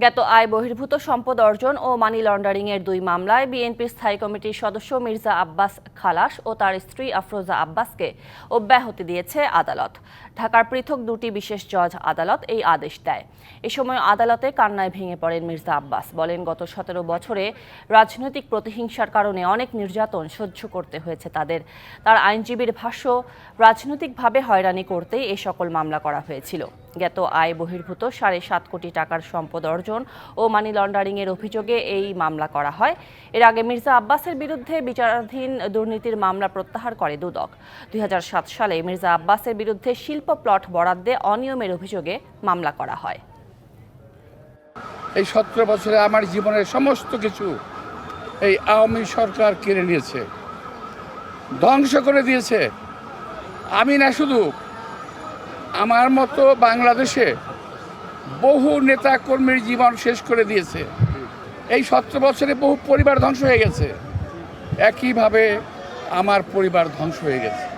জ্ঞাত আয় বহির্ভূত সম্পদ অর্জন ও মানি লন্ডারিংয়ের দুই মামলায় বিএনপির স্থায়ী কমিটির সদস্য মির্জা আব্বাস খালাস ও তার স্ত্রী আফরোজা আব্বাসকে অব্যাহতি দিয়েছে আদালত। ঢাকার পৃথক দুটি বিশেষ জজ আদালত এই আদেশ দেয়। এ সময় আদালতে কান্নায় ভেঙে পড়েন মির্জা আব্বাস। বলেন, গত সতেরো বছরে রাজনৈতিক প্রতিহিংসার কারণে অনেক নির্যাতন সহ্য করতে হয়েছে তাদের। তার আইনজীবীর ভাষ্য, রাজনৈতিকভাবে হয়রানি করতেই এ সকল মামলা করা হয়েছিল। জ্ঞাত আয় বহির্ভূত সাড়ে সাত কোটি টাকার সম্পদ অর্জন ও মানি লন্ডারিংয়ের অভিযোগে এই মামলা করা হয়। এর আগে মির্জা আব্বাসের বিরুদ্ধে বিচারাধীন দুর্নীতির মামলা প্রত্যাহার করে দুদক। দু হাজার সাত সালে মির্জা আব্বাসের বিরুদ্ধে শিল্প প্লট বরাদ্দে অনিয়মের অভিযোগে মামলা করা হয়। এই সতেরো বছরে আমার জীবনের সমস্ত কিছু এই আওয়ামী সরকার কেড়ে নিয়েছে। ধ্বংস করে দিয়েছে। আমি না শুধু আমার মতো বাংলাদেশে বহু নেতা কর্মীর জীবন শেষ করে দিয়েছে। এই সতেরো বছরে বহু পরিবার ধ্বংস হয়ে গেছে। একইভাবে আমার পরিবার ধ্বংস হয়ে গেছে।